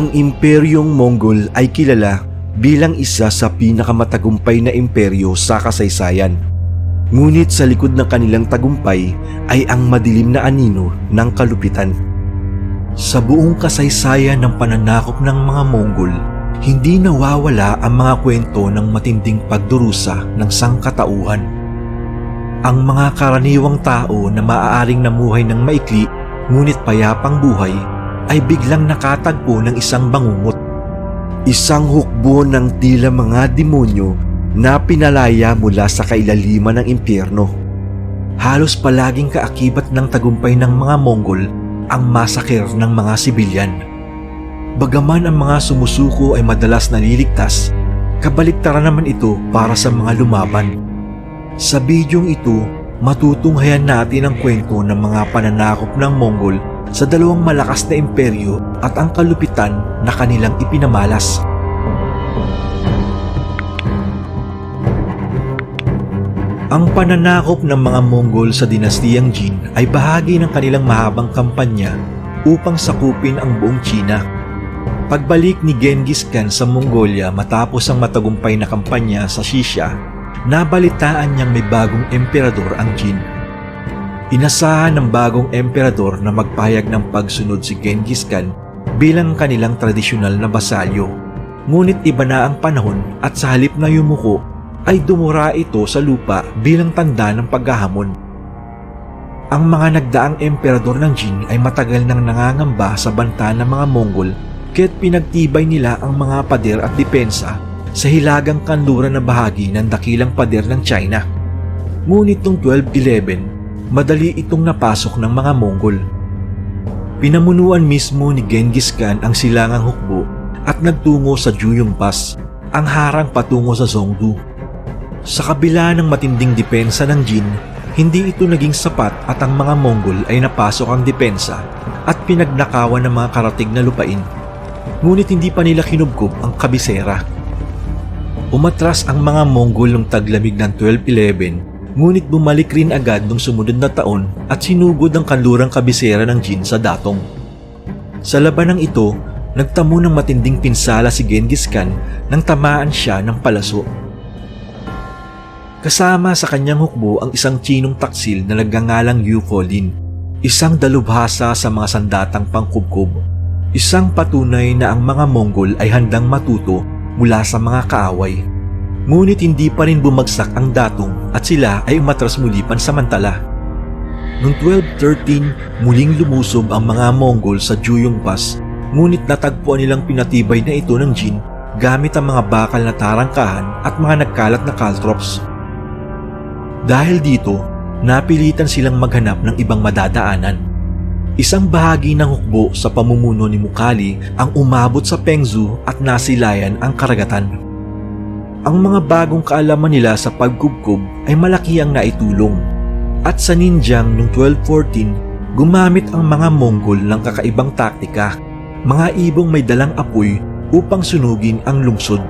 Ang Imperyong Mongol ay kilala bilang isa sa pinakamatagumpay na imperyo sa kasaysayan. Ngunit sa likod ng kanilang tagumpay ay ang madilim na anino ng kalupitan. Sa buong kasaysayan ng pananakop ng mga Mongol, hindi nawawala ang mga kwento ng matinding pagdurusa ng sangkatauhan. Ang mga karaniwang tao na maaaring namuhay ng maikli ngunit payapang buhay ay biglang nakatagpo ng isang bangungot. Isang hukbo ng tila mga demonyo na pinalaya mula sa kailaliman ng impyerno. Halos palaging kaakibat ng tagumpay ng mga Mongol ang masaker ng mga sibilyan. Bagaman ang mga sumusuko ay madalas naliligtas, kabaliktaran naman ito para sa mga lumaban. Sa bidyong ito, matutunghayan natin ang kwento ng mga pananakop ng Mongol sa dalawang malakas na imperyo at ang kalupitan na kanilang ipinamalas. Ang pananakop ng mga Mongol sa dinastiyang Jin ay bahagi ng kanilang mahabang kampanya upang sakupin ang buong China. Pagbalik ni Genghis Khan sa Mongolia matapos ang matagumpay na kampanya sa Xixia, nabalitaan niyang may bagong emperador ang Jin. Inasahan ng bagong emperador na magpahayag ng pagsunod si Genghis Khan bilang kanilang tradisyonal na basalyo. Ngunit iba na ang panahon at sa halip na yumuko ay dumura ito sa lupa bilang tanda ng paghahamon. Ang mga nagdaang emperador ng Jin ay matagal nang nangangamba sa banta ng mga Mongol kaya't pinagtibay nila ang mga pader at depensa sa hilagang kanluran na bahagi ng dakilang pader ng China. Ngunit noong 1211, madali itong napasok ng mga Mongol. Pinamunuan mismo ni Genghis Khan ang silangang hukbo at nagtungo sa Juyong Pass, ang harang patungo sa Zhongdu. Sa kabila ng matinding depensa ng Jin, hindi ito naging sapat at ang mga Mongol ay napasok ang depensa at pinagnakawan ng mga karatig na lupain. Ngunit hindi pa nila kinubkob ang kabisera. Umatras ang mga Mongol ng taglamig ng 1211 ngunit bumalik rin agad nung sumunod na taon at sinugod ang kanlurang kabisera ng Jin sa datong. Sa labanang ito, nagtamo ng matinding pinsala si Genghis Khan nang tamaan siya ng palaso. Kasama sa kanyang hukbo ang isang Chinong taksil na nagngangalang Yu Colin, isang dalubhasa sa mga sandatang pangkubkob, isang patunay na ang mga Mongol ay handang matuto mula sa mga kaaway. Ngunit hindi pa rin bumagsak ang datong at sila ay umatras muli pansamantala. Noong 1213, muling lumusob ang mga Mongol sa Juyong Pass, ngunit natagpuan nilang pinatibay na ito ng Jin gamit ang mga bakal na tarangkahan at mga nagkalat na caltrops. Dahil dito, napilitan silang maghanap ng ibang madadaanan. Isang bahagi ng hukbo sa pamumuno ni Mukali ang umabot sa Pengzu at nasilayan ang karagatan. Ang mga bagong kaalaman nila sa pagkubkob ay malaki ang naitulong. At sa Ninjang noong 1214, gumamit ang mga Mongol ng kakaibang taktika, mga ibong may dalang apoy upang sunugin ang lungsod.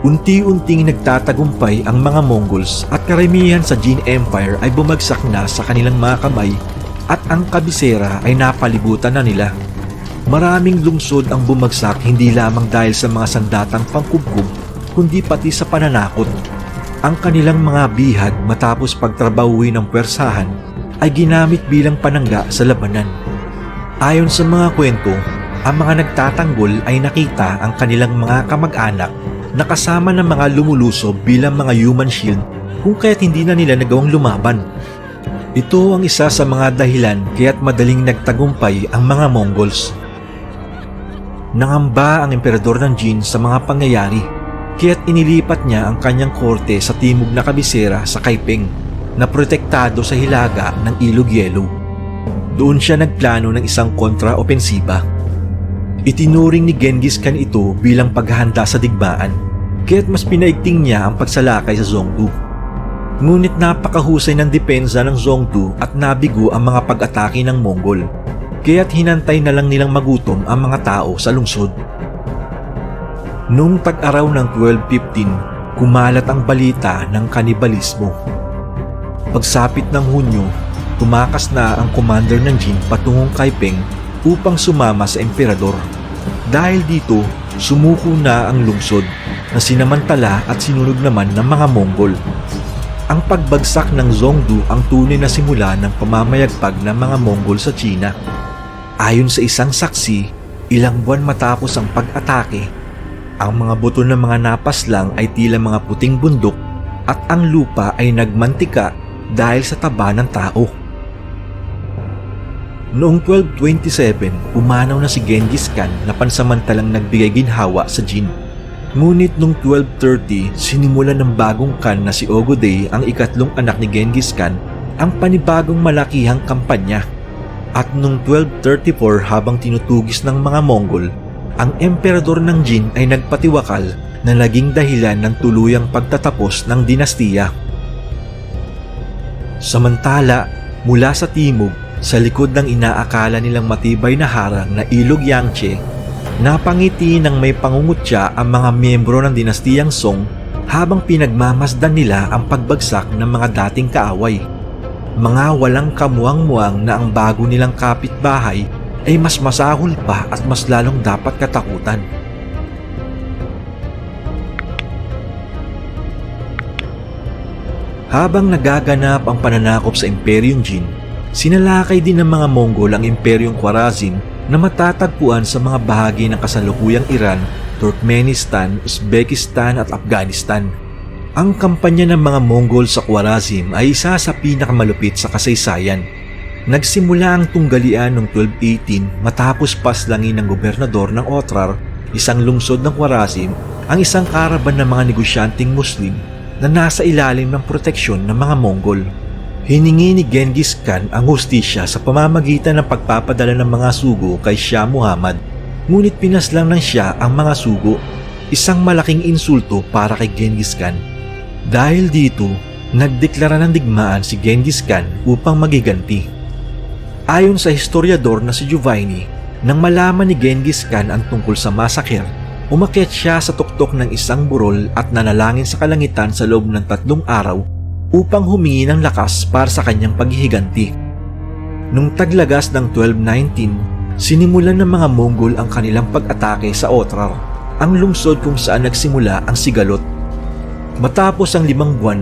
Unti-unting nagtatagumpay ang mga Mongols at karamihan sa Jin Empire ay bumagsak na sa kanilang mga kamay at ang kabisera ay napalibutan na nila. Maraming lungsod ang bumagsak hindi lamang dahil sa mga sandatang pangkubkub kundi pati sa pananakot. Ang kanilang mga bihag matapos pagtrabahuin ng pwersahan ay ginamit bilang panangga sa labanan. Ayon sa mga kwento, ang mga nagtatanggol ay nakita ang kanilang mga kamag-anak na kasama ng mga lumulusob bilang mga human shield kung kaya't hindi na nila nagawang lumaban. Ito ang isa sa mga dahilan kaya't madaling nagtagumpay ang mga Mongols. Nangamba ang emperador ng Jin sa mga pangyayari kaya't inilipat niya ang kanyang korte sa timog na kabisera sa Kaiping na protektado sa hilaga ng ilog yelo. Doon siya nagplano ng isang kontra-opensiba. Itinuring ni Genghis Khan ito bilang paghahanda sa digmaan, kaya't mas pinaigting niya ang pagsalakay sa Zhongdu. Ngunit napakahusay ng depensa ng Zhongdu at nabigo ang mga pag-atake ng Mongol, kaya't hinantay na lang nilang magutom ang mga tao sa lungsod. Noong tag-araw ng 1215, kumalat ang balita ng kanibalismo. Pagsapit ng Hunyo, tumakas na ang commander ng Jin patungong Kaiping upang sumama sa emperador. Dahil dito, sumuko na ang lungsod na sinamantala at sinunod naman ng mga Mongol. Ang pagbagsak ng Zhongdu ang tunay na simula ng pamamayagpag ng mga Mongol sa China. Ayon sa isang saksi, ilang buwan matapos ang pag-atake, ang mga buto ng mga napaslang ay tila mga puting bundok at ang lupa ay nagmantika dahil sa taba ng tao. Noong 1227, umanaw na si Genghis Khan na pansamantalang nagbigay ginhawa sa Jin. Ngunit noong 1230, sinimulan ng bagong Khan na si Ogoday ang ikatlong anak ni Genghis Khan ang panibagong malakihang kampanya. At noong 1234 habang tinutugis ng mga Mongol, ang emperador ng Jin ay nagpatiwakal na naging dahilan ng tuluyang pagtatapos ng dinastiya. Samantala, mula sa timog, sa likod ng inaakala nilang matibay na harang na ilog Yangtze, napangiti ng may pangungutya ang mga miyembro ng dinastiyang Song habang pinagmamasdan nila ang pagbagsak ng mga dating kaaway. Mga walang kamuang-muang na ang bago nilang kapitbahay ay mas masahol pa at mas lalong dapat katakutan. Habang nagaganap ang pananakop sa Imperyong Jin, sinalakay din ng mga Mongol ang Imperyong Khwarazm na matatagpuan sa mga bahagi ng kasalukuyang Iran, Turkmenistan, Uzbekistan at Afghanistan. Ang kampanya ng mga Mongol sa Khwarazm ay isa sa pinakamalupit sa kasaysayan. Nagsimula ang tunggalian noong 1218 matapos paslangin ng gobernador ng Otrar, isang lungsod ng Khwarazm, ang isang karaban ng mga negosyanteng Muslim na nasa ilalim ng proteksyon ng mga Mongol. Hiningi ni Genghis Khan ang hustisya sa pamamagitan ng pagpapadala ng mga sugo kay Shah Muhammad. Ngunit pinaslang ng Shah ang mga sugo, isang malaking insulto para kay Genghis Khan. Dahil dito, nagdeklara ng digmaan si Genghis Khan upang magiganti. Ayon sa historiador na si Giovanni, nang malaman ni Genghis Khan ang tungkol sa massacre, umakyat siya sa tuktok ng isang burol at nanalangin sa kalangitan sa loob ng tatlong araw upang humingi ng lakas para sa kanyang paghihiganti. Nung taglagas ng 1219, sinimulan ng mga Mongol ang kanilang pag-atake sa Otrar, ang lungsod kung saan nagsimula ang sigalot. Matapos ang limang buwan,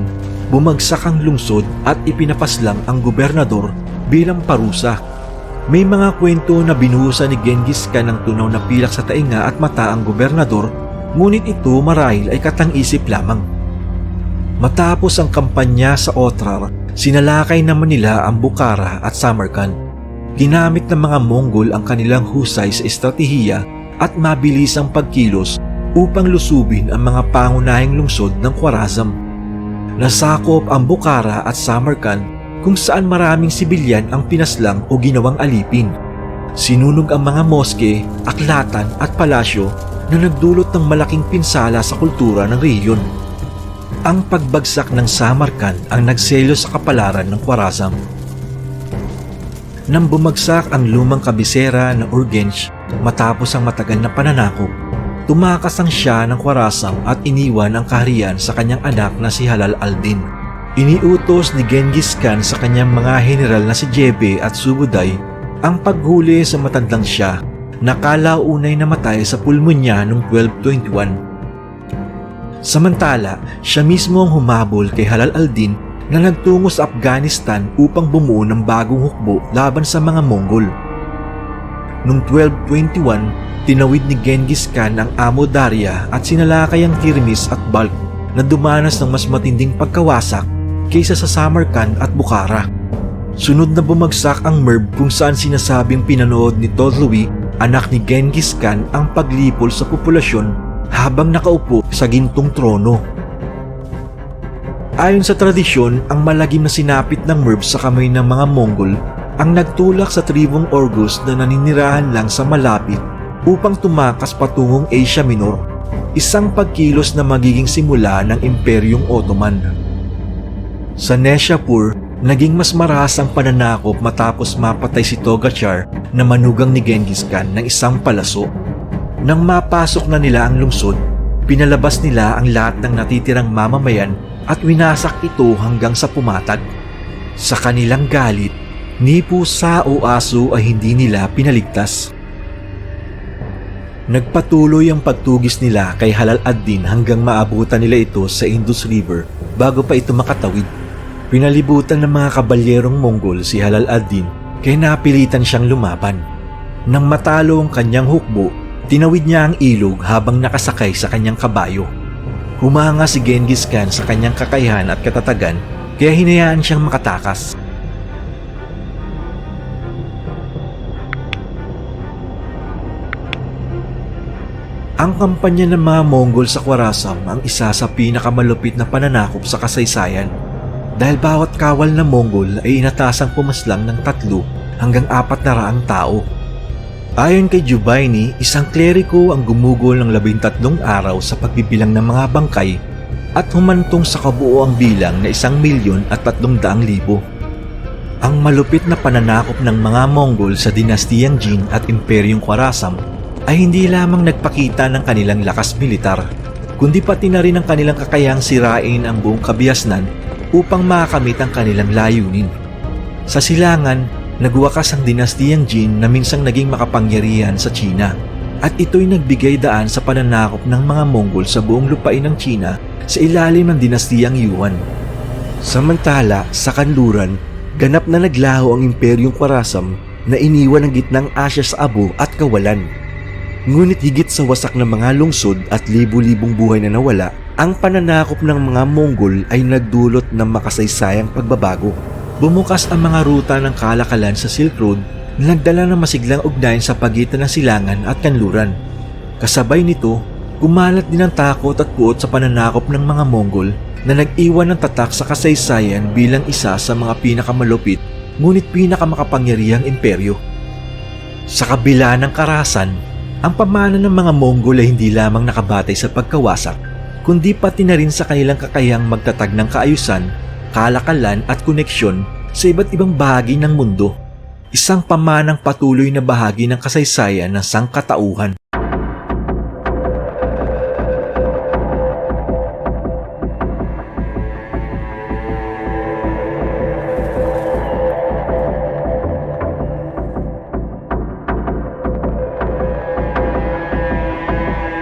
bumagsak ang lungsod at ipinapaslang ang gobernador bilang parusa. May mga kwento na binuhusan ni Genghis Khan ng tunaw na pilak sa tainga at mata ang gobernador, ngunit ito marahil ay katang-isip lamang. Matapos ang kampanya sa Otrar, sinalakay naman nila ang Bukhara at Samarkand. Ginamit ng mga Mongol ang kanilang husay sa estratehiya at mabilisang pagkilos upang lusubin ang mga pangunahing lungsod ng Khwarazm. Nasakop ang Bukhara at Samarkand kung saan maraming sibilyan ang pinaslang o ginawang alipin. Sinunog ang mga moske, aklatan at palasyo na nagdulot ng malaking pinsala sa kultura ng rehiyon. Ang pagbagsak ng Samarkand ang nagselo sa kapalaran ng Khwarazm. Nang bumagsak ang lumang kabisera ng Urgench matapos ang matagal na pananakop, tumakas ang siya ng Khwarazm at iniwan ang kaharian sa kanyang anak na si Halal al-Din. Iniutos ni Genghis Khan sa kanyang mga general na si Jebe at Subuday ang paghuli sa matandang siya na kalaunay namatay sa pulmonya noong 1221. Samantala, siya mismo ang humabol kay Halal al-Din na nagtungo sa Afghanistan upang bumuo ng bagong hukbo laban sa mga Mongol. Noong 1221, tinawid ni Genghis Khan ang Amo Darya at sinalakay ang Tirmis at Balkh na dumanas ng mas matinding pagkawasak kaysa sa Samarkand at Bukhara. Sunod na bumagsak ang Merv kung saan sinasabing pinanood ni Todlui, anak ni Genghis Khan ang paglipol sa populasyon habang nakaupo sa gintong trono. Ayon sa tradisyon, ang malagim na sinapit ng Merv sa kamay ng mga Mongol ang nagtulak sa tribong Orgus na naninirahan lang sa malapit upang tumakas patungong Asia Minor, isang pagkilos na magiging simula ng Imperyong Ottoman. Sa Neshapur, naging mas maras ang pananakop matapos mapatay si Togachar na manugang ni Genghis Khan ng isang palaso. Nang mapasok na nila ang lungsod, pinalabas nila ang lahat ng natitirang mamamayan at winasak ito hanggang sa pumatag. Sa kanilang galit, ni pusa o aso ay hindi nila pinaligtas. Nagpatuloy ang pagtugis nila kay Halal ad-Din hanggang maabutan nila ito sa Indus River bago pa ito makatawid. Pinalibutan ng mga kabalyerong Mongol si Halal ad-Din kaya napilitan siyang lumaban. Nang matalo ang kanyang hukbo, tinawid niya ang ilog habang nakasakay sa kanyang kabayo. Humanga si Genghis Khan sa kanyang kakayahan at katatagan kaya hinayaan siyang makatakas. Ang kampanya ng mga Mongol sa Khwarasam ang isa sa pinakamalupit na pananakop sa kasaysayan dahil bawat kawal ng Mongol ay inatasang pumaslang ng tatlo hanggang apat na raang tao. Ayon kay Jubaini, isang kleriko ang gumugol ng labintatlong araw sa pagbibilang ng mga bangkay at humantong sa kabuoang bilang na isang milyon at tatlong daang libo. Ang malupit na pananakop ng mga Mongol sa dinastiyang Jin at Imperyong Khwarasam ay hindi lamang nagpakita ng kanilang lakas militar, kundi pati na rin ang kanilang kakayang sirain ang buong kabiasnan upang makamit ang kanilang layunin. Sa silangan, nagwakas ang dinastiyang Jin na minsang naging makapangyarihan sa China at ito'y nagbigay daan sa pananakop ng mga Mongol sa buong lupain ng China sa ilalim ng dinastiyang Yuan. Samantala, sa kanluran, ganap na naglaho ang Imperyong Khwarasam na iniwan ang gitnang Asya sa abo at kawalan. Ngunit higit sa wasak ng mga lungsod at libu-libong buhay na nawala, ang pananakop ng mga Mongol ay nagdulot ng makasaysayang pagbabago. Bumukas ang mga ruta ng kalakalan sa Silk Road na nagdala ng masiglang ugnayan sa pagitan ng silangan at kanluran. Kasabay nito, kumalat din ang takot at puot sa pananakop ng mga Mongol na nag-iwan ng tatak sa kasaysayan bilang isa sa mga pinakamalupit ngunit pinakamakapangyarihang imperyo. Sa kabila ng karahasan, ang pamana ng mga Mongol ay hindi lamang nakabatay sa pagkawasak, kundi pati na rin sa kanilang kakayang magtatag ng kaayusan, kalakalan at koneksyon sa iba't ibang bahagi ng mundo. Isang pamanang patuloy na bahagi ng kasaysayan ng sangkatauhan.